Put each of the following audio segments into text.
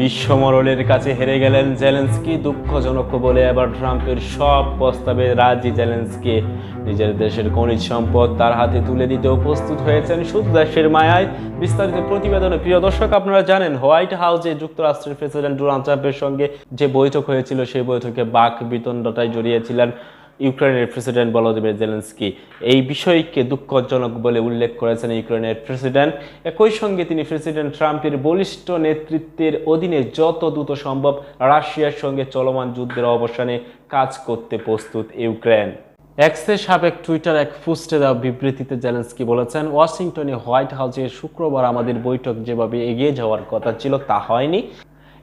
বিশ্বমরলের কাছে হেরে গেলেন জেলেন্সকি দুঃখজনক বলে এবার ট্রাম্পের সব প্রস্তাবে রাজি জেলেন্সকি। নিজের দেশের খনিজ সম্পদ তার হাতে তুলে দিতেও প্রস্তুত হয়েছেন শুধু দেশের মায়ায়। বিস্তারিত প্রতিবেদনে, প্রিয় দর্শক, আপনারা জানেন, হোয়াইট হাউসে যুক্তরাষ্ট্রের প্রেসিডেন্ট ডোনাল্ড ট্রাম্পের সঙ্গে যে বৈঠক হয়েছিল, সেই বৈঠকে বাক বিতণ্ডটায় জড়িয়েছিলেন ইউক্রেনের প্রেসিডেন্ট ভলোদিমির জেলেন্সকি এই বিষয়কে দুঃখজনক বলে উল্লেখ করেছেন ইউক্রেনের প্রেসিডেন্ট। একই সঙ্গে তিনি প্রেসিডেন্ট ট্রাম্পের বলিষ্ঠ নেতৃত্বের অধীনে যত দ্রুত সম্ভব রাশিয়ার সঙ্গে চলমান যুদ্ধের অবসানে কাজ করতে প্রস্তুত ইউক্রেন। এক্সের সাবেক টুইটার এক পোস্টে দেওয়া বিবৃতিতে জেলেন্সকি বলেছেন, ওয়াশিংটনে হোয়াইট হাউসে শুক্রবার আমাদের বৈঠক যেভাবে এগিয়ে যাওয়ার কথা ছিল তা হয়নি।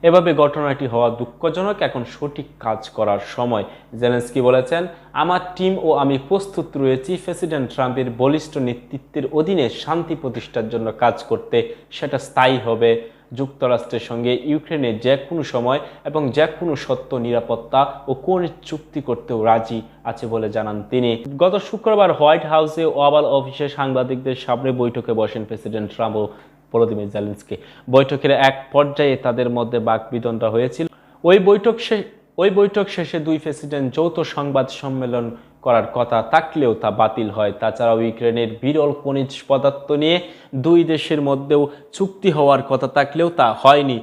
এভাবে ঘটনাটি হওয়া দুঃখজনক। এখন সঠিক কাজ করার সময়। জেলেন্সকি বলেছেন, আমার টিম ও আমি প্রস্তুত রয়েছি। প্রেসিডেন্ট ট্রাম্পের বলিষ্ঠ নেতৃত্বের অধীনে শান্তি প্রতিষ্ঠার জন্য কাজ করতে। সেটা স্থায়ী হবে। যুক্তরাষ্ট্রের সঙ্গে ইউক্রেনের যে কোনো সময় এবং যে কোনো সত্য, নিরাপত্তা ও কোন চুক্তি করতেও রাজি আছে বলে জানান তিনি। গত শুক্রবার হোয়াইট হাউসে ওয়াবাল অফিসে সাংবাদিকদের সামনে বৈঠকে বসেন প্রেসিডেন্ট ট্রাম্প ও ভলোদিমির জেলেন্সকি। বৈঠকের এক পর্যায়ে তাদের মধ্যে বাকবিতণ্ডা হয়েছিল। ওই বৈঠক ওই বৈঠক শেষে দুই প্রেসিডেন্ট যৌথ সংবাদ সম্মেলন করার কথা থাকলেও তা বাতিল হয়। তাছাড়াও ইউক্রেনের বিরল খনিজ পদার্থ নিয়ে দুই দেশের মধ্যেও চুক্তি হওয়ার কথা থাকলেও তা হয়নি।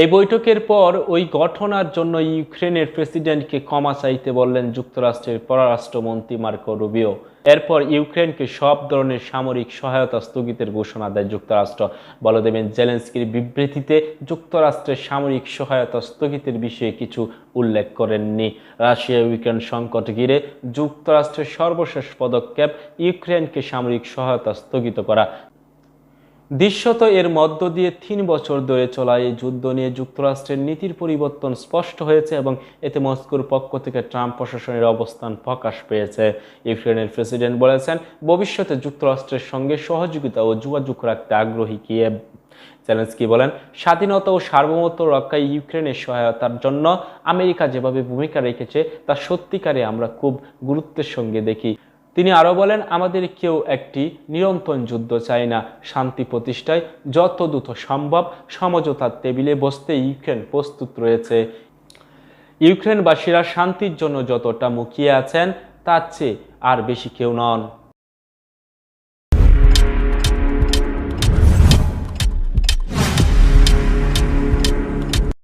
এই বৈঠকের পর ওই ঘটনার জন্য ইউক্রেনের প্রেসিডেন্টকে ক্ষমা চাইতে বললেন যুক্তরাষ্ট্রের পররাষ্ট্রমন্ত্রী মার্কো রুবিও। এরপর ইউক্রেনকে সব ধরনের সামরিক সহায়তা স্থগিতের ঘোষণা দেয় যুক্তরাষ্ট্র। বলে দেবেন জেলেন্সকির বিবৃতিতে যুক্তরাষ্ট্রের সামরিক সহায়তা স্থগিতের বিষয়ে কিছু উল্লেখ করেননি। রাশিয়া ইউক্রেন সংকট ঘিরে যুক্তরাষ্ট্রের সর্বশেষ পদক্ষেপ ইউক্রেনকে সামরিক সহায়তা স্থগিত করা। দৃশ্যত এর মধ্য দিয়ে তিন বছর ধরে চলা এই যুদ্ধ নিয়ে যুক্তরাষ্ট্রের নীতির পরিবর্তন স্পষ্ট হয়েছে এবং এতে মস্কোর পক্ষ থেকে ট্রাম্প প্রশাসনের অবস্থান প্রকাশ পেয়েছে। ইউক্রেনের প্রেসিডেন্ট বলেছেন, ভবিষ্যতে যুক্তরাষ্ট্রের সঙ্গে সহযোগিতা ও যোগাযোগ রাখতে আগ্রহী কিয়েভ। জেলেন্সকি বলেন, স্বাধীনতা ও সার্বভৌমত্ব রক্ষায় ইউক্রেনের সহায়তার জন্য আমেরিকা যেভাবে ভূমিকা রেখেছে, তা সত্যিকারে আমরা খুব গুরুত্বের সঙ্গে দেখি। তিনি আরও বলেন, আমাদের কেউ একটি নিরন্তর যুদ্ধ চায় না। শান্তি প্রতিষ্ঠায় যত দ্রুত সম্ভব সমঝোতার টেবিলে বসতে ইউক্রেন প্রস্তুত রয়েছে। ইউক্রেনবাসীরা শান্তির জন্য যতটা মুখিয়ে আছেন, তার চেয়ে আর বেশি কেউ নন।